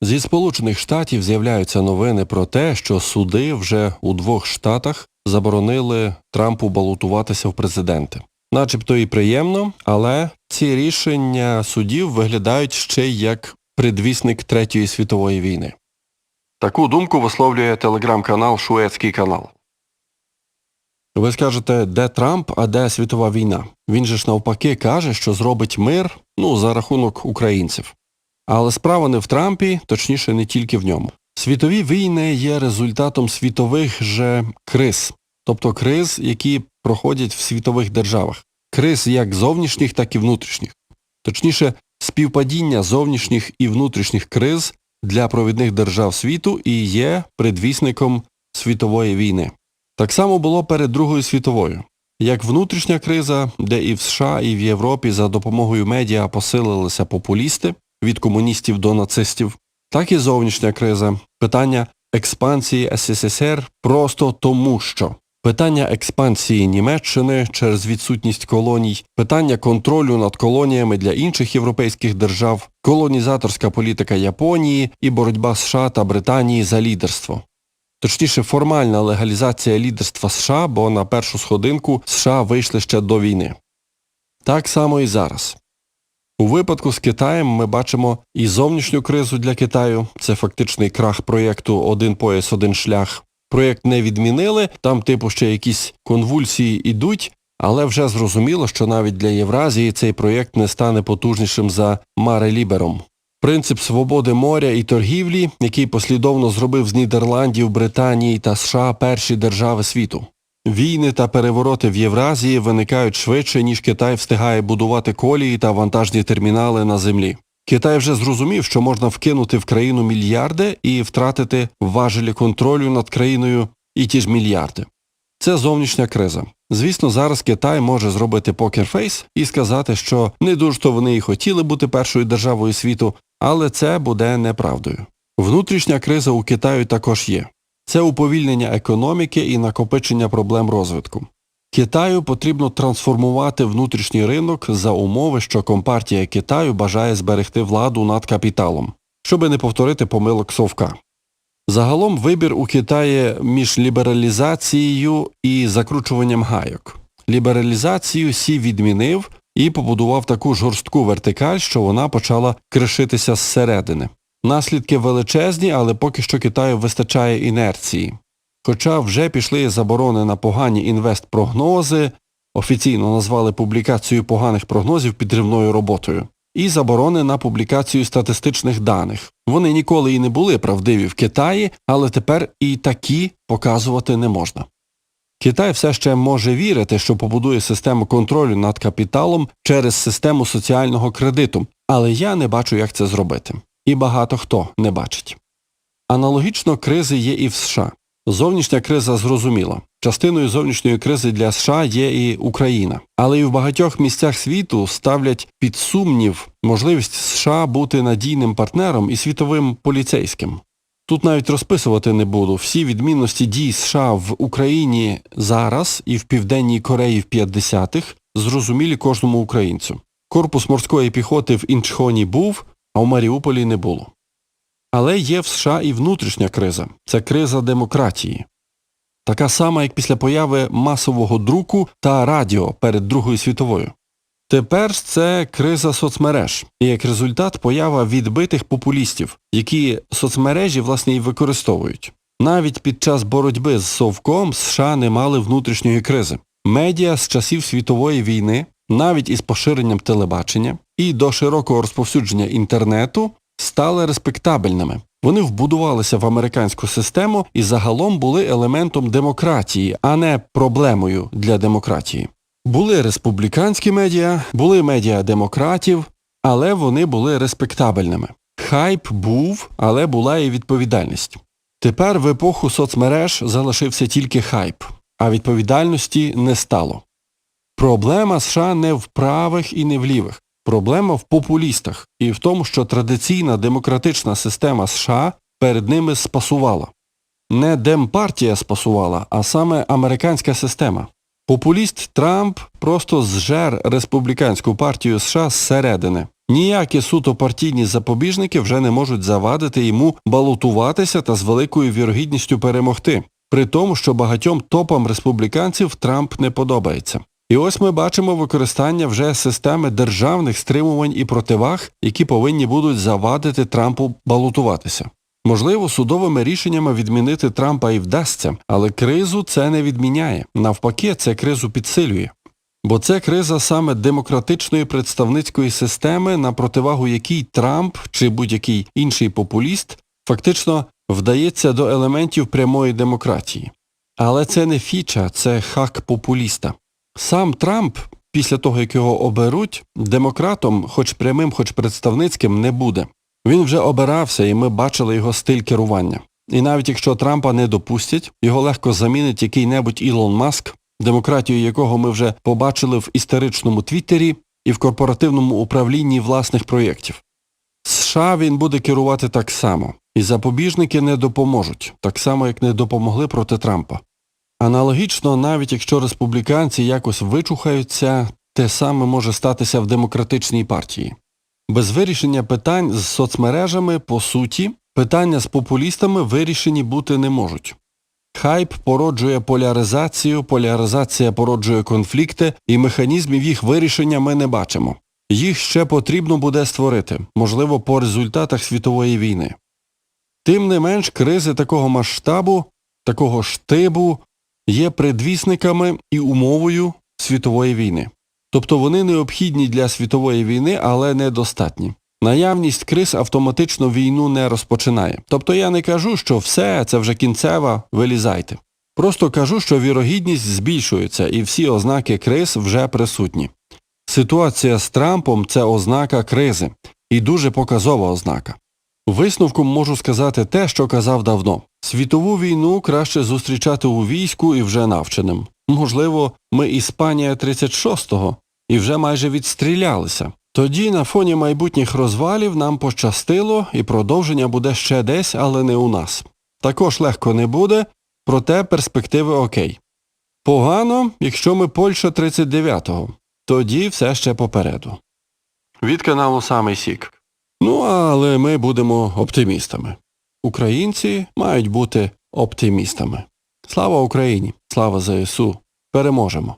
Зі Сполучених Штатів з'являються новини про те, що суди вже у двох штатах заборонили Трампу балотуватися в президенти. Начебто і приємно, але ці рішення судів виглядають ще й як предвісник Третьої світової війни. Таку думку висловлює телеграм-канал Шуецький канал. Ви скажете, де Трамп, а де світова війна? Він же ж навпаки каже, що зробить мир ну, за рахунок українців. Але справа не в Трампі, точніше не тільки в ньому. Світові війни є результатом світових же криз, тобто криз, які проходять в світових державах. Криз як зовнішніх, так і внутрішніх. Точніше, співпадіння зовнішніх і внутрішніх криз для провідних держав світу і є предвісником світової війни. Так само було перед Другою світовою. Як внутрішня криза, де і в США, і в Європі за допомогою медіа посилилися популісти від комуністів до нацистів, так і зовнішня криза, питання експансії СССР просто тому що. Питання експансії Німеччини через відсутність колоній, питання контролю над колоніями для інших європейських держав, колонізаторська політика Японії і боротьба США та Британії за лідерство. Точніше, формальна легалізація лідерства США, бо на першу сходинку США вийшли ще до війни. Так само і зараз. У випадку з Китаєм ми бачимо і зовнішню кризу для Китаю, це фактичний крах проєкту Один пояс, один шлях. Проєкт не відмінили, там типу ще якісь конвульсії ідуть, але вже зрозуміло, що навіть для Євразії цей проєкт не стане потужнішим за Маре Лібером. Принцип свободи моря і торгівлі, який послідовно зробив з Нідерландів, Британії та США перші держави світу. Війни та перевороти в Євразії виникають швидше, ніж Китай встигає будувати колії та вантажні термінали на землі. Китай вже зрозумів, що можна вкинути в країну мільярди і втратити важелі контролю над країною і ті ж мільярди. Це зовнішня криза. Звісно, зараз Китай може зробити покерфейс і сказати, що не дуже то вони і хотіли бути першою державою світу, але це буде неправдою. Внутрішня криза у Китаю також є. Це уповільнення економіки і накопичення проблем розвитку. Китаю потрібно трансформувати внутрішній ринок за умови, що Компартія Китаю бажає зберегти владу над капіталом, щоби не повторити помилок Совка. Загалом вибір у Китаї між лібералізацією і закручуванням гайок. Лібералізацію Сі відмінив і побудував таку жорстку вертикаль, що вона почала кришитися зсередини. Наслідки величезні, але поки що Китаю вистачає інерції. Хоча вже пішли заборони на погані інвестпрогнози, офіційно назвали публікацію поганих прогнозів підривною роботою, і заборони на публікацію статистичних даних. Вони ніколи і не були правдиві в Китаї, але тепер і такі показувати не можна. Китай все ще може вірити, що побудує систему контролю над капіталом через систему соціального кредиту, але я не бачу, як це зробити. І багато хто не бачить. Аналогічно кризи є і в США. Зовнішня криза зрозуміла. Частиною зовнішньої кризи для США є і Україна. Але і в багатьох місцях світу ставлять під сумнів можливість США бути надійним партнером і світовим поліцейським. Тут навіть розписувати не буду. Всі відмінності дій США в Україні зараз і в Південній Кореї в 50-х зрозумілі кожному українцю. Корпус морської піхоти в Інчхоні був, а в Маріуполі не було. Але є в США і внутрішня криза це криза демократії. Така сама, як після появи масового друку та радіо перед Другою світовою. Тепер це криза соцмереж, і як результат поява відбитих популістів, які соцмережі власне і використовують. Навіть під час боротьби з Совком США не мали внутрішньої кризи. Медіа з часів світової війни, навіть із поширенням телебачення і до широкого розповсюдження інтернету стали респектабельними. Вони вбудувалися в американську систему і загалом були елементом демократії, а не проблемою для демократії. Були республіканські медіа, були медіа демократів, але вони були респектабельними. Хайп був, але була і відповідальність. Тепер в епоху соцмереж залишився тільки хайп, а відповідальності не стало. Проблема США не в правих і не в лівих. Проблема в популістах і в тому, що традиційна демократична система США перед ними спасувала. Не демпартія спасувала, а саме американська система. Популіст Трамп просто зжер республіканську партію США зсередини. Ніякі суто партійні запобіжники вже не можуть завадити йому балотуватися та з великою вірогідністю перемогти, при тому, що багатьом топам республіканців Трамп не подобається. І ось ми бачимо використання вже системи державних стримувань і противаг, які повинні будуть завадити Трампу балотуватися. Можливо, судовими рішеннями відмінити Трампа і вдасться, але кризу це не відміняє. Навпаки, це кризу підсилює. Бо це криза саме демократичної представницької системи, на противагу якій Трамп чи будь-який інший популіст фактично вдається до елементів прямої демократії. Але це не фіча, це хак популіста. Сам Трамп, після того, як його оберуть, демократом, хоч прямим, хоч представницьким, не буде. Він вже обирався, і ми бачили його стиль керування. І навіть якщо Трампа не допустять, його легко замінить який-небудь Ілон Маск, демократію якого ми вже побачили в історичному Твіттері і в корпоративному управлінні власних проєктів. США він буде керувати так само, і запобіжники не допоможуть, так само, як не допомогли проти Трампа. Аналогічно, навіть якщо республіканці якось вичухаються, те саме може статися в демократичній партії. Без вирішення питань з соцмережами, по суті, питання з популістами вирішені бути не можуть. Хайп породжує поляризацію, поляризація породжує конфлікти, і механізмів їх вирішення ми не бачимо. Їх ще потрібно буде створити, можливо, по результатах світової війни. Тим не менш, кризи такого масштабу, такого штибу є предвісниками і умовою світової війни. Тобто вони необхідні для світової війни, але недостатні. Наявність криз автоматично війну не розпочинає. Тобто я не кажу, що все, це вже кінцева, вилізайте. Просто кажу, що вірогідність збільшується і всі ознаки криз вже присутні. Ситуація з Трампом це ознака кризи, і дуже показова ознака. Висновком можу сказати те, що казав давно. Світову війну краще зустрічати у війську і вже навченим. Можливо, ми Іспанія 36-го і вже майже відстрілялися. Тоді на фоні майбутніх розвалів нам пощастило і продовження буде ще десь, але не у нас. Також легко не буде, проте перспективи окей. Погано, якщо ми Польща 39-го. Тоді все ще попереду. Від каналу Самий Сік. Ну, але ми будемо оптимістами. Українці мають бути оптимістами. Слава Україні! Слава ЗСУ! Переможемо!